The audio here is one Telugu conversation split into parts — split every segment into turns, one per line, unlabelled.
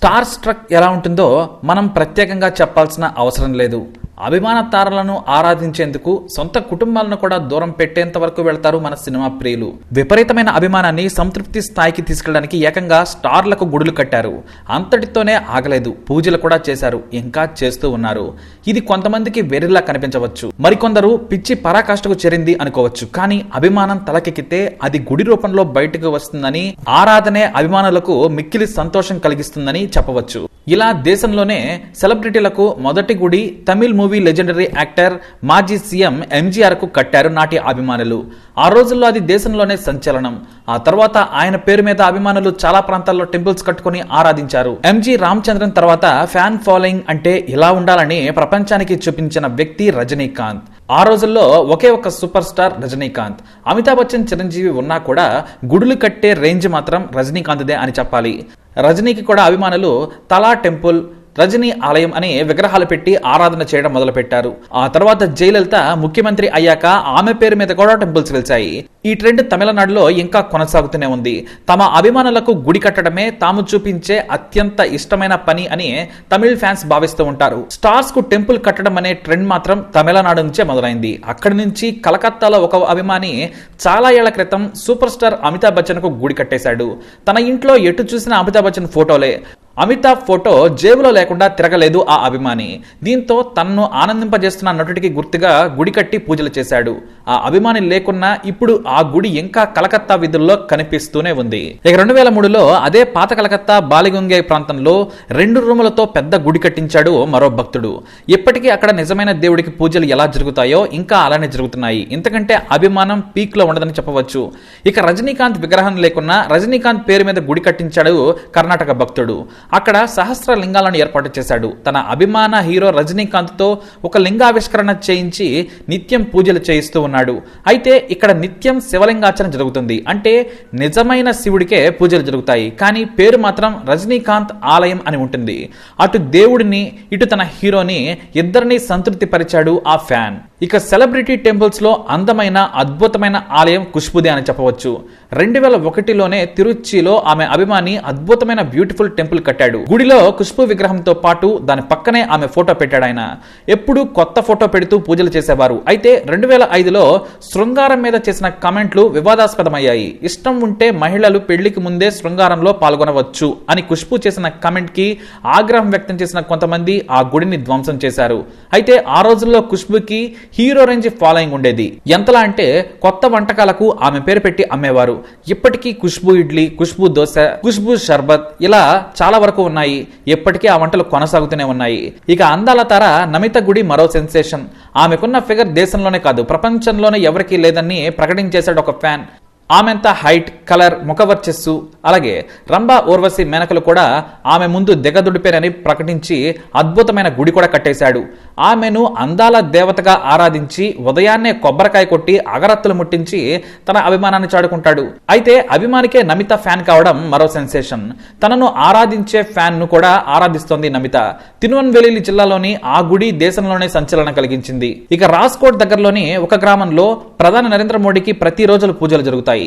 స్టార్ స్ట్రక్ ఎలా ఉంటుందో మనం ప్రత్యేకంగా చెప్పాల్సిన అవసరం లేదు. అభిమాన తారలను ఆరాధించేందుకు సొంత కుటుంబాలను కూడా దూరం పెట్టేంత వరకు వెళ్తారు మన సినిమా ప్రియులు. విపరీతమైన అభిమానాన్ని సంతృప్తి స్థాయికి తీసుకెళ్ళడానికి ఏకంగా స్టార్లకు గుడులు కట్టారు. అంతటితోనే ఆగలేదు. పూజలు కూడా చేశారు. ఇంకా చేస్తూ ఉన్నారు. ఇది కొంతమందికి వెర్రిలా కనిపించవచ్చు. మరికొందరు పిచ్చి పరాకాష్ఠకు చేరింది అనుకోవచ్చు. కానీ అభిమానం తలకెక్కితే అది గుడి రూపంలో బయటకు వస్తుందని ఆరాధనే అభిమానులకు మిక్కిలి సంతోషం కలిగిస్తుందని చెప్పవచ్చు. ఇలా దేశంలోనే సెలబ్రిటీలకు మొదటి గుడి తమిళ్ మూవీ లెజెండరీ యాక్టర్ మాజీ సీఎం ఎంజీఆర్కు కట్టారు నాటి అభిమానులు. ఆ రోజుల్లో అది దేశంలోనే సంచలనం. ఆ తర్వాత ఆయన పేరు మీద అభిమానులు చాలా ప్రాంతాల్లో టెంపుల్స్ కట్టుకుని ఆరాధించారు. ఎంజీ రామచంద్రన్ తర్వాత ఫ్యాన్ ఫాలోయింగ్ అంటే ఇలా ఉండాలని ప్రపంచానికి చూపించిన వ్యక్తి రజనీకాంత్. ఆ రోజుల్లో ఒకే ఒక సూపర్ స్టార్ రజనీకాంత్. అమితాబ్ బచ్చన్ చిరంజీవి ఉన్నా కూడా గుడులు కట్టే రేంజ్ మాత్రం రజనీకాంత్దే అని చెప్పాలి. రజనీకి కూడా అభిమానులు తలా టెంపుల్ రజనీ ఆలయం అని విగ్రహాలు పెట్టి ఆరాధన చేయడం మొదలుపెట్టారు. ఆ తర్వాత జయలలిత ముఖ్యమంత్రి అయ్యాక ఆమె పేరు మీద కూడా టెంపుల్స్ వెలిచాయి ఈ ట్రెండ్ తమిళనాడులో ఇంకా కొనసాగుతూనే ఉంది. తమ అభిమానులకు గుడి కట్టడమే తాము చూపించే అత్యంత ఇష్టమైన పని అని తమిళ్ ఫ్యాన్స్ భావిస్తూ ఉంటారు. స్టార్స్కు టెంపుల్ కట్టడం అనే ట్రెండ్ మాత్రం తమిళనాడు నుంచే మొదలైంది. అక్కడి నుంచి కలకత్తాలో ఒక అభిమాని చాలా ఏళ్ళ క్రితం సూపర్ స్టార్ అమితాబ్ బచ్చన్కు గుడి కట్టేశాడు. తన ఇంట్లో ఎటు చూసిన అమితాబ్ బచ్చన్ ఫోటోలే. అమితాబ్ ఫోటో జేబులో లేకుండా తిరగలేదు ఆ అభిమాని. దీంతో తన్ను ఆనందింపజేస్తున్న నటుడికి గుర్తుగా గుడి కట్టి పూజలు చేశాడు. ఆ అభిమాని లేకున్నా ఇప్పుడు ఆ గుడి ఇంకా కలకత్తా వీధుల్లో కనిపిస్తూనే ఉంది. ఇక రెండు వేల మూడులో అదే పాత కలకత్తా బాలిగుంగే ప్రాంతంలో రెండు రూములతో పెద్ద గుడి కట్టించాడు మరో భక్తుడు. ఇప్పటికీ అక్కడ నిజమైన దేవుడికి పూజలు ఎలా జరుగుతాయో ఇంకా అలానే జరుగుతున్నాయి. ఇంతకంటే అభిమానం పీక్లో ఉండదని చెప్పవచ్చు. ఇక రజనీకాంత్ విగ్రహం లేకున్నా రజనీకాంత్ పేరు మీద గుడి కట్టించాడు కర్ణాటక భక్తుడు. అక్కడ సహస్ర లింగాలను ఏర్పాటు చేశాడు. తన అభిమాన హీరో రజనీకాంత్తో ఒక లింగావిష్కరణ చేయించి నిత్యం పూజలు చేయిస్తూ ఉన్నాడు. అయితే ఇక్కడ నిత్యం శివలింగార్చన జరుగుతుంది. అంటే నిజమైన శివుడికే పూజలు జరుగుతాయి. కానీ పేరు మాత్రం రజనీకాంత్ ఆలయం అని ఉంటుంది. అటు దేవుడిని ఇటు తన హీరోని ఇద్దరిని సంతృప్తి పరిచాడు ఆ ఫ్యాన్. ఇక సెలబ్రిటీ టెంపుల్స్లో అందమైన అద్భుతమైన ఆలయం కుష్బుదే అని చెప్పవచ్చు. రెండు వేల ఒకటిలోనే తిరుచిలో ఆమె అభిమాని అద్భుతమైన బ్యూటిఫుల్ టెంపుల్ కట్టాడు. గుడిలో కుష్బు విగ్రహంతో పాటు దాని పక్కనే ఆమె ఫోటో పెట్టాడు ఆయన. ఎప్పుడు కొత్త ఫోటో పెడుతూ పూజలు చేసేవారు. అయితే రెండు వేల ఐదులో శృంగారం మీద చేసిన కామెంట్లు వివాదాస్పదమయ్యాయి. ఇష్టం ఉంటే మహిళలు పెళ్ళికి ముందే శృంగారంలో పాల్గొనవచ్చు అని ఖుష్బు చేసిన కమెంట్కి ఆగ్రహం వ్యక్తం చేసిన కొంతమంది ఆ గుడిని ధ్వంసం చేశారు. అయితే ఆ రోజుల్లో కుష్బుకి హీరో రేంజ్ ఫాలోయింగ్ ఉండేది. ఎంతలా అంటే కొత్త వంటకాలకు ఆమె పేరు పెట్టి అమ్మేవారు. ఇప్పటికీ ఖుష్బు ఇడ్లీ ఖుష్బు దోశ ఖుష్బు షర్బత్ ఇలా చాలా వరకు ఉన్నాయి. ఇప్పటికీ ఆ వంటలు కొనసాగుతూనే ఉన్నాయి. ఇక అందాల తార నమిత గుడి మరో సెన్సేషన్. ఆమెకున్న ఫిగర్ దేశంలోనే కాదు ప్రపంచంలోనే ఎవరికీ లేదని ప్రకటించేశాడు ఒక ఫ్యాన్. ఆమెంత హైట్ కలర్ ముఖవర్చస్సు అలాగే రంభా ఊర్వశి మేనకలు కూడా ఆమె ముందు దిగదుడిపేనని ప్రకటించి అద్భుతమైన గుడి కూడా కట్టేశాడు. ఆమెను అందాల దేవతగా ఆరాధించి ఉదయాన్నే కొబ్బరికాయ కొట్టి అగరత్తులు ముట్టించి తన అభిమానాన్ని చాడుకుంటాడు అయితే అభిమానికే నమిత ఫ్యాన్ కావడం మరో సెన్సేషన్. తనను ఆరాధించే ఫ్యాన్ను కూడా ఆరాధిస్తోంది నమిత. తిరువన్వేలి జిల్లాలోని ఆ గుడి దేశంలోనే సంచలనం కలిగించింది. ఇక రాస్కోట్ దగ్గరలోని ఒక గ్రామంలో ప్రధాని నరేంద్ర మోడీకి ప్రతి రోజులు పూజలు జరుగుతాయి.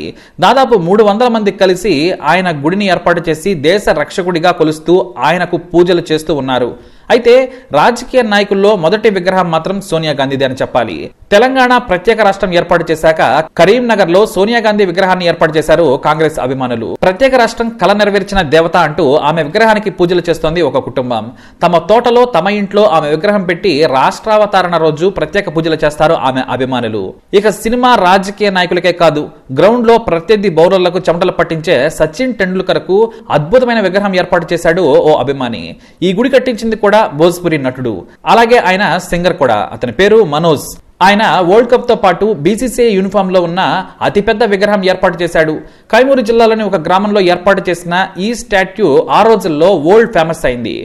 దాదాపు మూడు వందల మంది కలిసి ఆయన గుడిని ఏర్పాటు చేసి దేశ రక్షకుడిగా కొలుస్తూ ఆయనకు పూజలు చేస్తూ ఉన్నారు. అయితే రాజకీయ నాయకుల్లో మొదటి విగ్రహం మాత్రం సోనియా గాంధీదే అని చెప్పాలి. తెలంగాణ ప్రత్యేక రాష్ట్రం ఏర్పాటు చేశాక కరీంనగర్లో సోనియా గాంధీ విగ్రహాన్ని ఏర్పాటు చేశారు కాంగ్రెస్ అభిమానులు. ప్రత్యేక రాష్ట్రం కల నెరవేర్చిన దేవత అంటూ ఆమె విగ్రహానికి పూజలు చేస్తోంది ఒక కుటుంబం. తమ తోటలో తమ ఇంట్లో ఆమె విగ్రహం పెట్టి రాష్ట్రావతరణ రోజు ప్రత్యేక పూజలు చేస్తారు ఆమె అభిమానులు. ఇక సినిమా రాజకీయ నాయకులకే కాదు గ్రౌండ్లో ప్రత్యర్థి బౌలర్లకు చెమటలు పట్టించే సచిన్ టెండూల్కర్కు అద్భుతమైన విగ్రహం ఏర్పాటు చేశాడు ఓ అభిమాని. ఈ గుడి కట్టించింది కూడా భోజ్పురి నటుడు. అలాగే ఆయన సింగర్ కూడా. అతని పేరు మనోజ్. ఆయన వరల్డ్ కప్తో పాటు బీసీసీఐ యూనిఫామ్లో ఉన్న అతిపెద్ద విగ్రహం ఏర్పాటు చేశాడు. కైమూరు జిల్లాలోని ఒక గ్రామంలో ఏర్పాటు చేసిన ఈ స్టాట్యూ ఆ రోజుల్లో వరల్డ్ ఫేమస్ అయింది.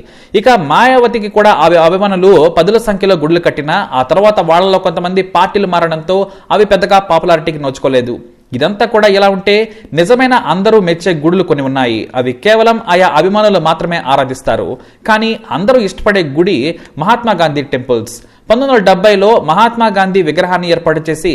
ఇక మాయావతికి కూడా అవి అభిమానులు పదుల సంఖ్యలో గుడ్లు కట్టినా ఆ తర్వాత వాళ్ళలో కొంతమంది పార్టీలు మారడంతో అవి పెద్దగా పాపులారిటీకి నోచుకోలేదు. ఇదంతా కూడా ఎలా ఉంటే నిజమైన అందరూ మెచ్చే గుడులు కొన్ని ఉన్నాయి. అవి కేవలం ఆయా అభిమానులు మాత్రమే ఆరాధిస్తారు. కానీ అందరూ ఇష్టపడే గుడి మహాత్మా గాంధీ టెంపుల్స్. పంతొమ్మిది వందల డెబ్బైలో మహాత్మా గాంధీ విగ్రహాన్ని ఏర్పాటు చేసి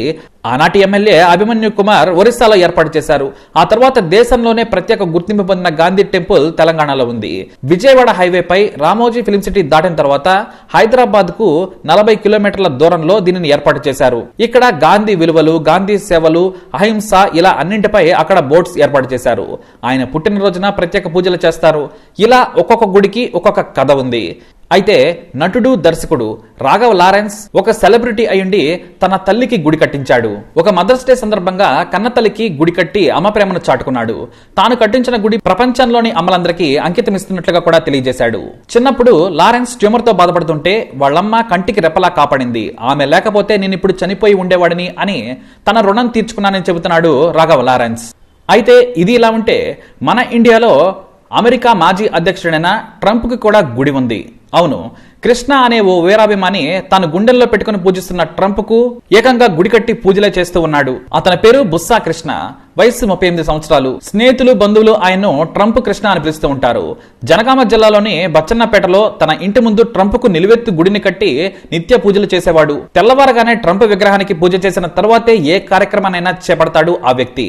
ఆనాటి ఎమ్మెల్యే అభిమన్యు కుమార్ ఒరిస్సాలో ఏర్పాటు చేశారు. ఆ తర్వాత దేశంలోనే ప్రత్యేక గుర్తింపు పొందిన గాంధీ టెంపుల్ తెలంగాణలో ఉంది. విజయవాడ హైవేపై రామోజీ ఫిలిం సిటీ దాటిన తర్వాత హైదరాబాద్కు నలభై కిలోమీటర్ల దూరంలో దీనిని ఏర్పాటు చేశారు. ఇక్కడ గాంధీ విలువలు గాంధీ సేవలు అహింస ఇలా అన్నింటిపై అక్కడ బోర్డ్స్ ఏర్పాటు చేశారు. ఆయన పుట్టినరోజున ప్రత్యేక పూజలు చేస్తారు. ఇలా ఒక్కొక్క గుడికి ఒక్కొక్క కథ ఉంది. అయితే నటుడు దర్శకుడు రాఘవ లారెన్స్ ఒక సెలబ్రిటీ అయ్యుండి తన తల్లికి గుడి కట్టించాడు. ఒక మదర్స్ డే సందర్భంగా కన్నతల్లికి గుడి కట్టి అమ్మ ప్రేమను చాటుకున్నాడు. తాను కట్టించిన గుడి ప్రపంచంలోని అమ్మలందరికీ అంకితమిస్తున్నట్లుగా కూడా తెలియజేశాడు. చిన్నప్పుడు లారెన్స్ ట్యూమర్తో బాధపడుతుంటే వాళ్ళమ్మ కంటికి రెప్పలా కాపాడింది. ఆమె లేకపోతే నేను ఇప్పుడు చనిపోయి ఉండేవాడిని అని తన రుణం తీర్చుకున్నానని చెబుతున్నాడు రాఘవ లారెన్స్. అయితే ఇది ఇలా ఉంటే మన ఇండియాలో అమెరికా మాజీ అధ్యక్షుడైన ట్రంప్కి కూడా గుడి ఉంది. అవును కృష్ణ అనే ఓ వీరాభిమాని తన గుండెల్లో పెట్టుకుని పూజిస్తున్న ట్రంప్కు ఏకంగా గుడి కట్టి పూజలే చేస్తూ ఉన్నాడు. అతని పేరు బుస్సా కృష్ణ. వయస్సు ముప్పై ఎనిమిది సంవత్సరాలు. స్నేహితులు బంధువులు ఆయన్ను ట్రంప్ కృష్ణ అని పిలుస్తూ ఉంటారు. జనగామ జిల్లాలోని బచ్చన్నపేటలో తన ఇంటి ముందు ట్రంప్కు నిలువెత్తు గుడిని కట్టి నిత్య పూజలు చేసేవాడు. తెల్లవారగానే ట్రంప్ విగ్రహానికి పూజ చేసిన తర్వాతే ఏ కార్యక్రమానైనా చేపడతాడు ఆ వ్యక్తి.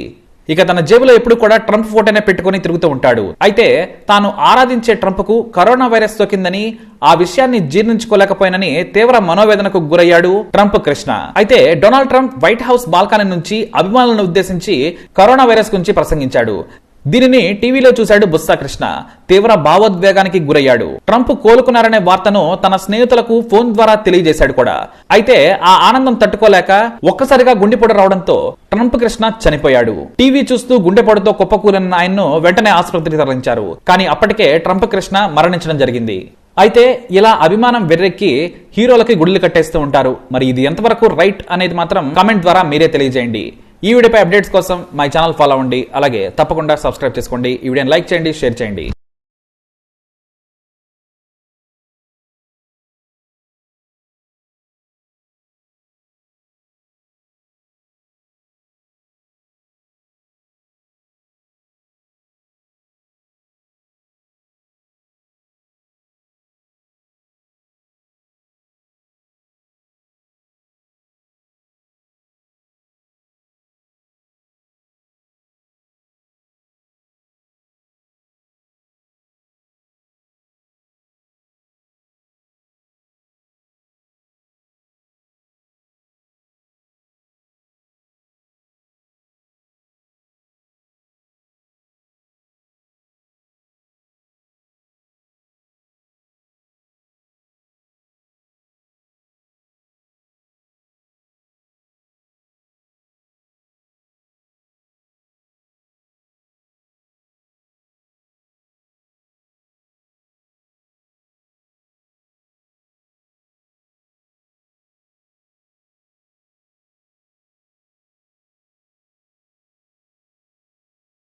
ఇక తన జేబులో ఎప్పుడు కూడా ట్రంప్ ఫోటోనే పెట్టుకుని తిరుగుతూ ఉంటాడు. అయితే తాను ఆరాధించే ట్రంప్కు కరోనా వైరస్ సోకిందని ఆ విషయాన్ని జీర్ణించుకోలేకపోయినని తీవ్ర మనోవేదనకు గురయ్యాడు ట్రంప్ కృష్ణ. అయితే Donald Trump White House balcony నుంచి అభిమానులను ఉద్దేశించి కరోనా వైరస్ గురించి ప్రసంగించాడు. దీనిని టీవీలో చూశాడు బుస్సా కృష్ణ. తీవ్ర భావోద్వేగానికి గురయ్యాడు. ట్రంప్ కోలుకున్నారనే వార్తను తన స్నేహితులకు ఫోన్ ద్వారా తెలియజేశాడు కూడా. అయితే ఆ ఆనందం తట్టుకోలేక ఒక్కసారిగా గుండెపోటు రావడంతో ట్రంప్ కృష్ణ చనిపోయాడు. టీవీ చూస్తూ గుండెపోటుతో కుప్పకూలిన ఆయన్ను వెంటనే ఆసుపత్రికి తరలించారు. కానీ అప్పటికే ట్రంప్ కృష్ణ మరణించడం జరిగింది. అయితే ఇలా అభిమానం వెర్రెక్కి హీరోలకి గుడులు కట్టేస్తూ ఉంటారు. మరి ఇది ఎంతవరకు రైట్ అనేది మాత్రం కామెంట్ ద్వారా మీరే తెలియజేయండి. ఈ వీడియోపై అప్డేట్స్ కోసం మై ఛానల్ ఫాలో అవ్వండి. అలాగే తప్పకుండా సబ్స్క్రైబ్ చేసుకోండి. ఈ వీడియోని లైక్ చేయండి షేర్ చేయండి.